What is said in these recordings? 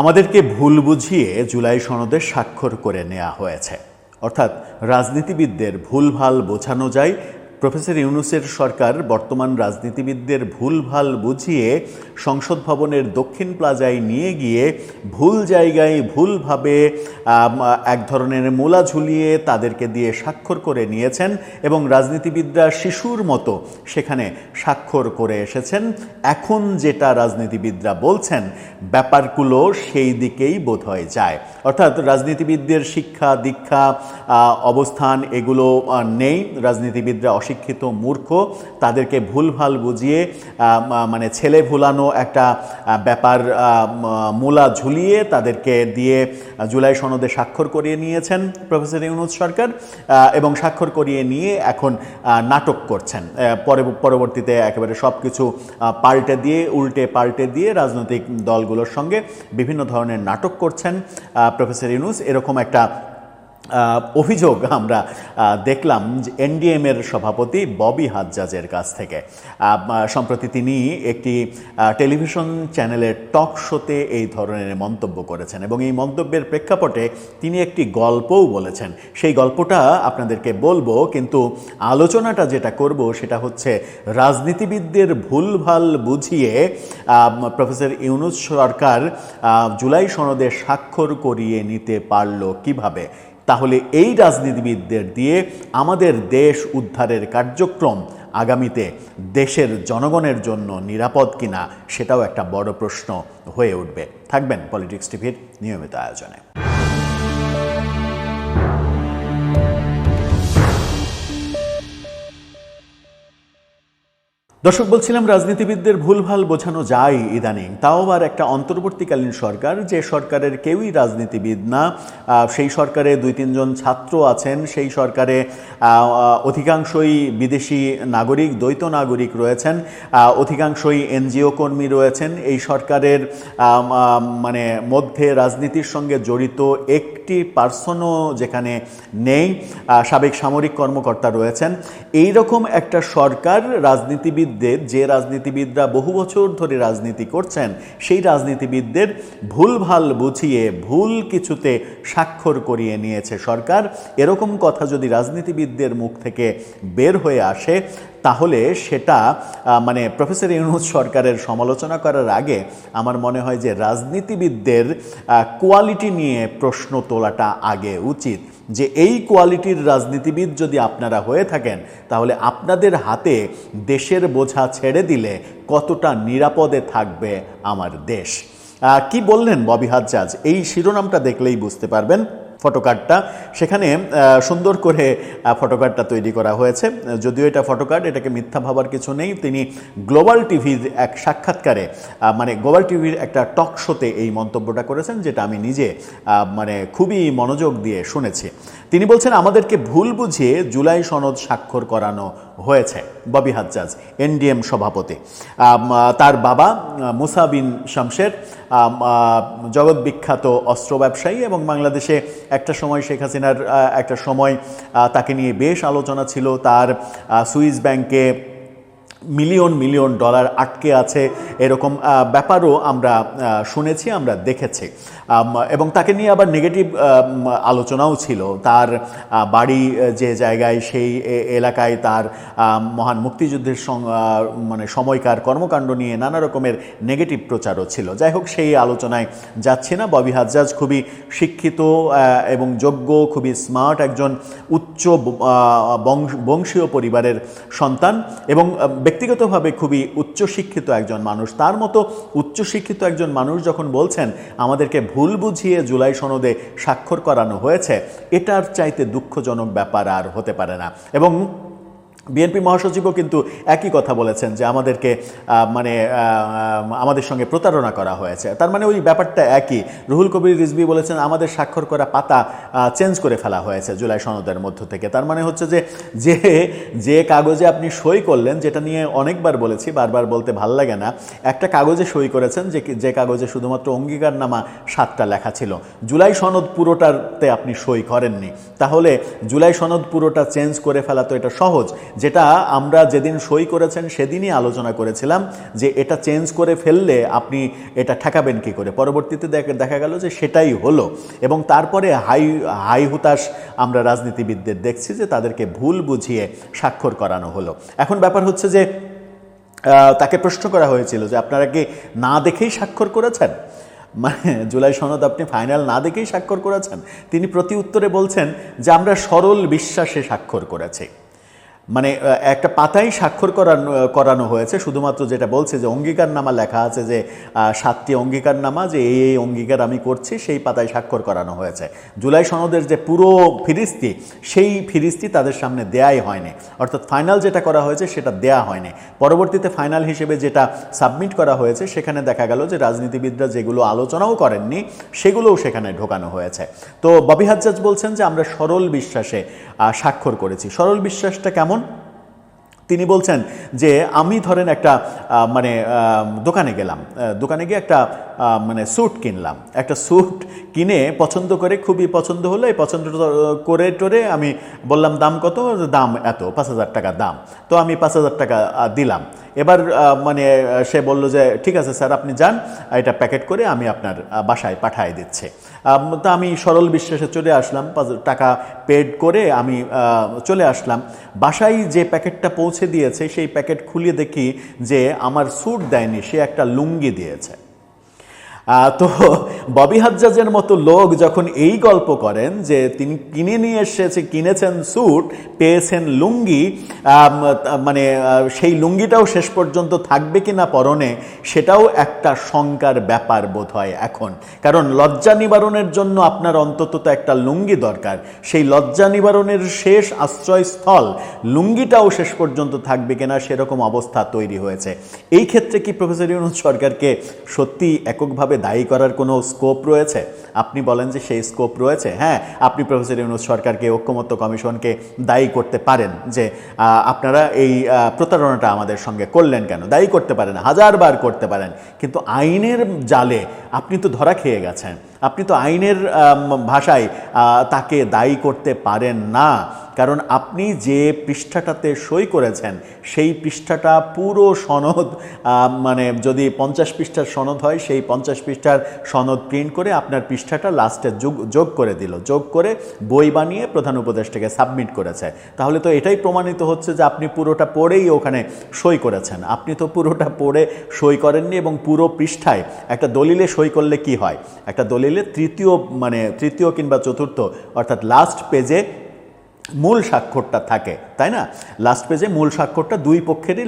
আমাদেরকে ভুল বুঝিয়ে জুলাই সনদে স্বাক্ষর করে নেওয়া হয়েছে। অর্থাৎ রাজনীতিবিদদের ভুলভাল বোঝানো যায় প্রফেসর ইউনুসের সরকার বর্তমান রাজনীতিবিদদের ভুলভাল বুঝিয়ে সংসদ ভবনের দক্ষিণ প্লাজায় নিয়ে গিয়ে ভুল জায়গায় ভুলভাবে এক ধরনের মোলা ঝুলিয়ে তাদেরকে দিয়ে স্বাক্ষর করে নিয়েছেন এবং রাজনীতিবিদরা শিশুর মতো সেখানে স্বাক্ষর করে এসেছেন। এখন যেটা রাজনীতিবিদরা বলছেন, ব্যাপারগুলো সেই দিকেই বোধহয় যায়। অর্থাৎ রাজনীতিবিদদের শিক্ষা, দীক্ষা অবস্থান, এগুলো নেই। রাজনীতিবিদরা অশিক্ষিত মূর্খ, তাদেরকে ভুলভাল বুঝিয়ে মানে ছেলে ভুলানো একটা ব্যাপার মূলা ঝুলিয়ে তাদেরকে দিয়ে জুলাই সনদে স্বাক্ষর করিয়ে নিয়েছেন প্রফেসর ইউনুস সরকার এবং স্বাক্ষর করিয়ে নিয়ে এখন নাটক করছেন। পরে, পরবর্তীতে একেবারে সব কিছু পাল্টে দিয়ে, উল্টে পাল্টে দিয়ে রাজনৈতিক দলগুলোর সঙ্গে বিভিন্ন ধরনের নাটক করছেন প্রফেসর ইউনুস। এরকম একটা অভিযোগ আমরা দেখলাম যে এনডিএমের সভাপতি ববি হাজ্জাজের কাছ থেকে। সম্প্রতি তিনি একটি টেলিভিশন চ্যানেলের টক শোতে এই ধরনের মন্তব্য করেছেন এবং এই মন্তব্যের প্রেক্ষাপটে তিনি একটি গল্পও বলেছেন। সেই গল্পটা আপনাদেরকে বলব, কিন্তু আলোচনাটা যেটা করব সেটা হচ্ছে রাজনীতিবিদদের ভুলভাল বুঝিয়ে প্রফেসর ইউনুস সরকার জুলাই সনদে স্বাক্ষর করিয়ে নিতে পারল কীভাবে? তাহলে এই রাজনীতিবিদদের দিয়ে আমাদের দেশ উদ্ধারের কার্যক্রম আগামীতে দেশের জনগণের জন্য নিরাপদ কিনা সেটাও একটা বড় প্রশ্ন হয়ে উঠবে। থাকবেন পলিটিক্স টিভির নিয়মিত আয়োজনে। দর্শক, বলছিলাম রাজনীতিবিদদের ভুলভাল বোঝানো যায় ইদানিং। তাও আবার একটা অন্তর্বর্তীকালীন সরকার, যে সরকারের কেউই রাজনীতিবিদ না। সেই সরকারে দুই তিনজন ছাত্র আছেন, সেই সরকারে অধিকাংশই বিদেশি নাগরিক, দ্বৈত নাগরিক রয়েছেন অধিকাংশই এনজিও কর্মী রয়েছেন। এই সরকারের মানে মধ্যে রাজনীতির সঙ্গে জড়িত একটি পার্সনও যেখানে নেই সাবেক সামরিক কর্মকর্তা রয়েছেন। এই রকম একটা সরকার রাজনীতিবিদদের, যে রাজনীতিবিদরা বহু বছর ধরে রাজনীতি করছেন, সেই রাজনীতিবিদদের ভুলভাল বুঝিয়ে ভুল কিছুতে স্বাক্ষর করিয়ে নিয়েছে সরকার। এরকম কথা যদি রাজনীতিবিদদের মুখ থেকে বের হয়ে আসে, তাহলে সেটা মানে প্রফেসর ইউনুস সরকারের সমালোচনা করার আগে আমার মনে হয় যে রাজনীতিবিদদের কোয়ালিটি নিয়ে প্রশ্ন তোলাটা আগে উচিত। যে এই কোয়ালিটির রাজনীতিবিদ যদি আপনারা হয়ে থাকেন, তাহলে আপনাদের হাতে দেশের বোঝা ছেড়ে দিলে কতটা নিরাপদে থাকবে আমার দেশ। কি বললেন ববি হাজ্জাজ? এই শিরোনামটা দেখলেই বুঝতে পারবেন। ফটোকার্ডটা। সেখানে সুন্দর করে ফটোকার্ডটা তৈরি করা হয়েছে। যদিও এটা ফটোকার্ড, এটাকে মিথ্যা ভাবার কিছু নেই। তিনি গ্লোবাল টিভির এক সাক্ষাৎকারে মানে গ্লোবাল টিভির একটা টক শোতে এই মন্তব্যটা করেছেন, যেটা আমি নিজে মানে খুবই মনোযোগ দিয়ে শুনেছি। তিনি বলছেন, আমাদেরকে ভুল বুঝিয়ে জুলাই সনদ স্বাক্ষর করানো হয়েছে। ববি হাজ্জাজ, এনডিএম সভাপতি। তার বাবা মুসা বিন শামশের জগৎ বিখ্যাত অস্ত্র ব্যবসায়ী এবং বাংলাদেশে একটা সময় শেখ হাসিনার একটা সময় তাকে নিয়ে বেশ আলোচনা ছিল। তার সুইস ব্যাংকে মিলিয়ন মিলিয়ন ডলার আটকে আছে এরকম ব্যাপারও আমরা শুনেছি, আমরা দেখেছি। এবং তাকে নিয়ে আবার নেগেটিভ আলোচনাও ছিল। তার বাড়ি যে জায়গায়, সেই এলাকায় তার মহান মুক্তিযুদ্ধের মানে সময়কার কর্মকাণ্ড নিয়ে নানা রকমের নেগেটিভ প্রচারও ছিল। যাই হোক, সেই আলোচনায় যাচ্ছি না। ববি হাজ্জাজ খুবই শিক্ষিত এবং যোগ্য, খুবই স্মার্ট একজন উচ্চ বংশ- বংশীয় পরিবারের সন্তান এবং ব্যক্তিগতভাবে খুবই উচ্চশিক্ষিত একজন মানুষ। তার মতো উচ্চশিক্ষিত একজন মানুষ যখন বলছেন, আমাদেরকে ভুল বুঝিয়ে জুলাই সনদে স্বাক্ষর করানো হয়েছে, এটার চাইতে দুঃখজনক ব্যাপার আর হতে পারে না। এবং বিএনপি মহাসচিবও কিন্তু একই কথা বলেছেন যে আমাদেরকে মানে আমাদের সঙ্গে প্রতারণা করা হয়েছে। তার মানে ওই ব্যাপারটা একই। রুহুল কবির রিজবি বলেছেন, আমাদের স্বাক্ষর করা পাতা চেঞ্জ করে ফেলা হয়েছে জুলাই সনদের মধ্য থেকে। তার মানে হচ্ছে যে যে যে কাগজে আপনি সই করলেন, যেটা নিয়ে অনেকবার বলেছি, বারবার বলতে ভালো লাগে না, একটা কাগজে সই করেছেন যে যে কাগজে শুধুমাত্র অঙ্গীকারনামা সাতটা লেখা ছিল। জুলাই সনদ পুরোটাতে আপনি সই করেননি। তাহলে জুলাই সনদ পুরোটা চেঞ্জ করে ফেলা তো এটা সহজ। যেটা আমরা যেদিন সই করেছেন, সেদিনই আলোচনা করেছিলাম যে এটা চেঞ্জ করে ফেললে আপনি এটা ঠেকাবেন কি করে। পরবর্তীতে দেখা গেল যে সেটাই হলো এবং তারপরে হাই হাই হুতাশ আমরা রাজনীতিবিদদের দেখছি যে তাদেরকে ভুল বুঝিয়ে স্বাক্ষর করানো হলো। এখন ব্যাপার হচ্ছে যে তাকে প্রশ্ন করা হয়েছিল যে আপনারা কি না দেখেই স্বাক্ষর করেছেন? মানে জুলাই সনদ আপনি ফাইনাল না দেখেই স্বাক্ষর করেছেন? তিনি প্রতি উত্তরে বলছেন যে আমরা সরল বিশ্বাসে স্বাক্ষর করেছি। মানে একটা পাতায় স্বাক্ষর করানো করানো হয়েছে। শুধুমাত্র যেটা বলছে যে অঙ্গীকারনামা লেখা আছে যে সাতটি অঙ্গীকারনামা যে এই এই অঙ্গীকার আমি করছি, সেই পাতায় স্বাক্ষর করানো হয়েছে। জুলাই সনদের যে পুরো ফিরিস্তি, সেই ফিরিস্তি তাদের সামনে দেয়াই হয়নি। অর্থাৎ ফাইনাল যেটা করা হয়েছে, সেটা দেয়া হয়নি। পরবর্তীতে ফাইনাল হিসেবে যেটা সাবমিট করা হয়েছে, সেখানে দেখা গেল যে রাজনীতিবিদরা যেগুলো আলোচনাও করেননি, সেগুলোও সেখানে ঢোকানো হয়েছে। তো ববি হাজ্জাজ বলছেন যে আমরা সরল বিশ্বাসে স্বাক্ষর করেছি। সরল বিশ্বাসটা কেমন? তিনি বলছেন যে আমি ধরেন একটা মানে দোকানে গেলাম দোকানে গিয়ে একটা মানে স্যুট কিনলাম। একটা স্যুট কিনে পছন্দ করে, খুবই পছন্দ হলো, এই পছন্দ করে টোরে আমি বললাম, দাম কত? দাম এত, পাঁচ হাজার টাকা দাম। তো আমি পাঁচ হাজার টাকা দিলাম। এবার মানে সে বলল যে, ঠিক আছে স্যার, আপনি যান, এটা প্যাকেট করে আমি আপনার বাসায় পাঠিয়ে দিচ্ছি। তা আমি সরল বিশ্বাসে চলে আসলাম টাকা পেড করে আমি চলে আসলাম। বাসায় যে প্যাকেটটা পৌঁছে দিয়েছে, সেই প্যাকেট খুলে দেখি যে আমার স্যুট দেয়নি, সে একটা লুঙ্গি দিয়েছে। তো ববি হাজ্জাজের মতো লোক যখন এই গল্প করেন যে তিনি কিনে নিয়ে এসেছে, কিনেছেন স্যুট, পেয়েছেন লুঙ্গি মানে সেই লুঙ্গিটাও শেষ পর্যন্ত থাকবে কি না পরনে, সেটাও একটা শঙ্কার ব্যাপার বোধ হয় এখন। কারণ লজ্জা নিবারণের জন্য আপনার অন্তত তো একটা লুঙ্গি দরকার। সেই লজ্জা নিবারণের শেষ আশ্রয়স্থল লুঙ্গিটাও শেষ পর্যন্ত থাকবে কিনা সেরকম অবস্থা তৈরি হয়েছে। এই ক্ষেত্রে কি প্রফেসর ইউনুস সরকারকে সত্যি এককভাবে দায়ী করার কোনো স্কোপ রয়েছে? আপনি বলেন যে সেই স্কোপ রয়েছে। হ্যাঁ আপনি প্রফেসর ইউনুস সরকারকে, ঐক্যমত্য কমিশনকে দায়ী করতে পারেন যে আপনারা এই প্রতারণাটা আমাদের সঙ্গে করলেন কেন? দায়ী করতে পারেন, হাজারবার করতে পারেন। কিন্তু আইনের জালে আপনি তো ধরা খেয়ে গেছেন। আপনি তো আইনের ভাষায় তাকে দায়ী করতে পারেন না। কারণ আপনি যে পৃষ্ঠাটাতে সই করেছেন, সেই পৃষ্ঠাটা পুরো সনদ মানে যদি পঞ্চাশ পৃষ্ঠার সনদ হয়, সেই পঞ্চাশ পৃষ্ঠার সনদ প্রিন্ট করে আপনার পৃষ্ঠাটা লাস্টে যোগ যোগ করে দিল। যোগ করে বই বানিয়ে প্রধান উপদেষ্টাকে সাবমিট করেছে। তাহলে তো এটাই প্রমাণিত হচ্ছে যে আপনি পুরোটা পড়েই ওখানে সই করেছেন। আপনি তো পুরোটা পড়ে সই করেননি এবং পুরো পৃষ্ঠায় একটা দলিলে সই করলে কি হয়? একটা দলিলে তৃতীয় মানে তৃতীয় কিংবা চতুর্থ, অর্থাৎ লাস্ট পেজে মূল স্বাক্ষরটা থাকে, তাই না? লাস্ট পেজে মূল স্বাক্ষরটা, দুই পক্ষেরই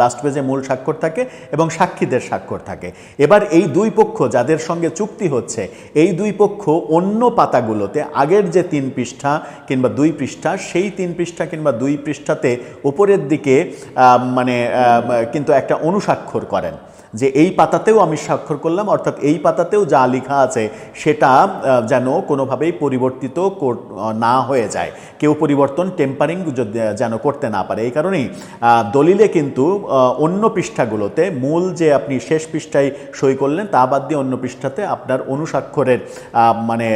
লাস্ট পেজে মূল স্বাক্ষর থাকে এবং সাক্ষীদের স্বাক্ষর থাকে। এবার এই দুই পক্ষ যাদের সঙ্গে চুক্তি হচ্ছে, এই দুই পক্ষ অন্য পাতাগুলোতে আগের যে তিন পৃষ্ঠা কিংবা দুই পৃষ্ঠা, সেই তিন পৃষ্ঠা কিংবা দুই পৃষ্ঠাতে উপরের দিকে মানে কিন্তু একটা অনুস্বাক্ষর করেন। যে এই পাতাতেও আমি স্বাক্ষর করলাম, অর্থাৎ এই পাতাতেও যা লেখা আছে সেটা যেন কোনোভাবেই পরিবর্তিত না হয়ে যায়। কেউ পরিবর্তন টেম্পারিং যেন করতে না পারে। এই কারণেই দলিলে কিন্তু অন্য পৃষ্ঠাগুলোতে মূল যে আপনি শেষ পৃষ্ঠায় সই করলেন, তা বাদ দিয়ে অন্য পৃষ্ঠাতে আপনার অনুস্বাক্ষরের মানে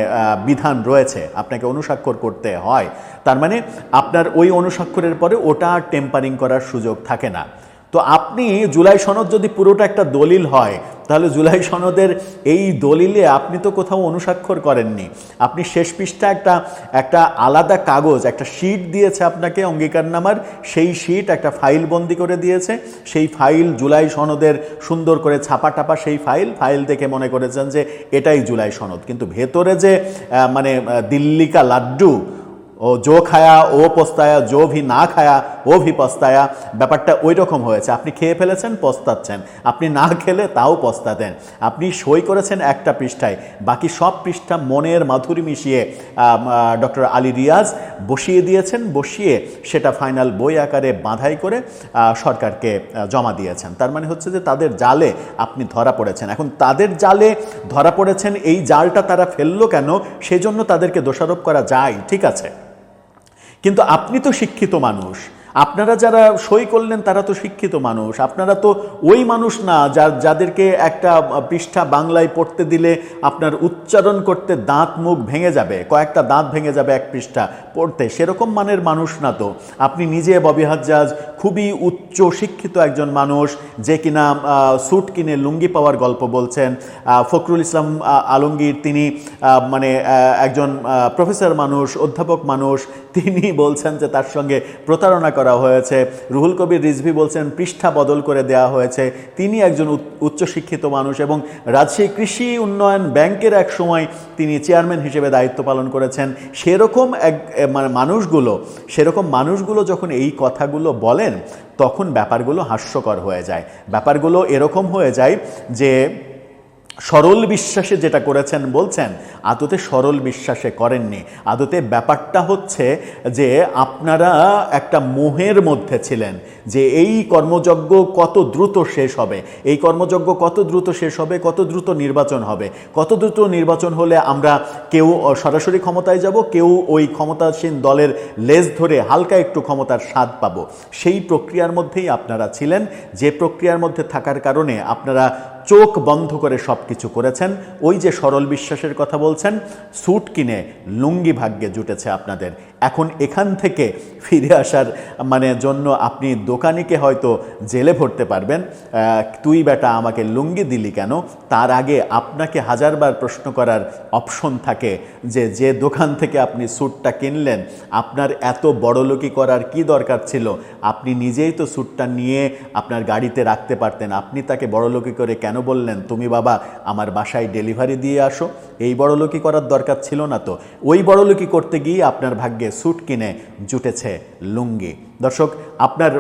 বিধান রয়েছে। আপনাকে অনুস্বাক্ষর করতে হয়। তার মানে আপনার ওই অনুস্বাক্ষরের পরে ওটা টেম্পারিং করার সুযোগ থাকে না। তো আপনি জুলাই সনদ যদি পুরোটা একটা দলিল হয়, তাহলে জুলাই সনদের এই দলিলে আপনি তো কোথাও অনুস্বাক্ষর করেননি। আপনি শেষ পৃষ্ঠা একটা একটা আলাদা কাগজ, একটা শিট দিয়েছে আপনাকে অঙ্গীকারনামার, সেই শিট একটা ফাইল বন্দি করে দিয়েছে। সেই ফাইল জুলাই সনদের সুন্দর করে ছাপা টাপা সেই ফাইল ফাইল দেখে মনে করেছেন যে এটাই জুলাই সনদ। কিন্তু ভেতরে যে মানে দিল্লিকা লাড্ডু ও জো খায়া, ও পস্তায়া, জো ভি না খায়া, ও ভি পস্তায়া। ব্যাপারটা ওই রকম হয়েছে। আপনি খেয়ে ফেলেছেন, পস্তাচ্ছেন। আপনি না খেলে তাও পস্তাতেন আপনি সই করেছেন একটা পৃষ্ঠায়। বাকি সব পৃষ্ঠা মনের মাধুরী মিশিয়ে ডক্টর আলী রিয়াজ বসিয়ে দিয়েছেন, বসিয়ে সেটা ফাইনাল বই আকারে বাঁধাই করে সরকারকে জমা দিয়েছেন। তার মানে হচ্ছে যে তাদের জালে আপনি ধরা পড়েছেন। এখন তাদের জালে ধরা পড়েছেন, এই জালটা তারা ফেলল কেন? সেজন্য তাদেরকে দোষারোপ করা যায়। ঠিক আছে? কিন্তু আপনি তো শিক্ষিত মানুষ। আপনারা যারা সই করলেন, তারা তো শিক্ষিত মানুষ। আপনারা তো ওই মানুষ না, যা, যাদেরকে একটা পৃষ্ঠা বাংলায় পড়তে দিলে আপনার উচ্চারণ করতে দাঁত মুখ ভেঙে যাবে, কয়েকটা দাঁত ভেঙে যাবে এক পৃষ্ঠা পড়তে। সেরকম মানের মানুষ না তো। আপনি নিজে ববি হাজ্জাজ খুবই উচ্চ শিক্ষিত একজন মানুষ যে কিনা স্যুট কিনে লুঙ্গি পাওয়ার গল্প বলছেন। ফখরুল ইসলাম আলমগীর তিনি মানে একজন প্রফেসর মানুষ, অধ্যাপক মানুষ। তিনি বলছেন যে তার সঙ্গে প্রতারণা করা হয়েছে। রুহুল কবির রিজভি বলছেন, পৃষ্ঠা বদল করে দেওয়া হয়েছে। তিনি একজন উচ্চশিক্ষিত মানুষ এবং রাজশাহী কৃষি উন্নয়ন ব্যাংকের এক সময় তিনি চেয়ারম্যান হিসেবে দায়িত্ব পালন করেছেন। সেরকম এক মানে মানুষগুলো, সেরকম মানুষগুলো যখন এই কথাগুলো বলেন তখন ব্যাপারগুলো হাস্যকর হয়ে যায়। ব্যাপারগুলো এরকম হয়ে যায় যে সরল বিশ্বাসে যেটা করেছেন বলছেন, আদতে সরল বিশ্বাসে করেননি। আদতে ব্যাপারটা হচ্ছে যে আপনারা একটা মোহের মধ্যে ছিলেন যে এই কর্মযজ্ঞ কত দ্রুত শেষ হবে, এই কর্মযজ্ঞ কত দ্রুত শেষ হবে, কত দ্রুত নির্বাচন হবে। কত দ্রুত নির্বাচন হলে আমরা কেউ সরাসরি ক্ষমতায় যাব, কেউ ওই ক্ষমতাসীন দলের লেজ ধরে হালকা একটু ক্ষমতার স্বাদ পাব। সেই প্রক্রিয়ার মধ্যেই আপনারা ছিলেন। যে প্রক্রিয়ার মধ্যে থাকার কারণে আপনারা চোখ বন্ধ করে সব কিছু করেছেন। ওই যে সরল বিশ্বাসের কথা বলছেন, স্যুট কিনে লুঙ্গি ভাগ্যে জুটেছে আপনাদের এখন এখান থেকে ফিরে আসার মানে জন্য আপনি দোকানিকে হয়তো জেলে ভরতে পারবেন। তুই বেটা আমাকে লুঙ্গি দিলি কেন? তার আগে আপনাকে হাজারবার প্রশ্ন করার অপশন থাকে যে যে দোকান থেকে আপনি স্যুটটা কিনলেন, আপনার এত বড়লোকি করার কি দরকার ছিল? আপনি নিজেই তো স্যুটটা নিয়ে আপনার গাড়িতে রাখতে পারতেন। আপনি তাকে বড়লোকি করে কেন বললেন? তুমি বাবা, আমার বাসায় ডেলিভারি দিয়ে আসো। এই বড়লোকি করার দরকার ছিল না তো। ওই বড়লোকি করতে গিয়ে আপনার ভাগ্যে স্যুট কিনে জুটেছে লুঙ্গি। দর্শক, আপনার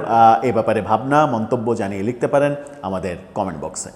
এ ব্যাপারে ভাবনা, মন্তব্য জানিয়ে লিখতে পারেন আমাদের কমেন্ট বক্সে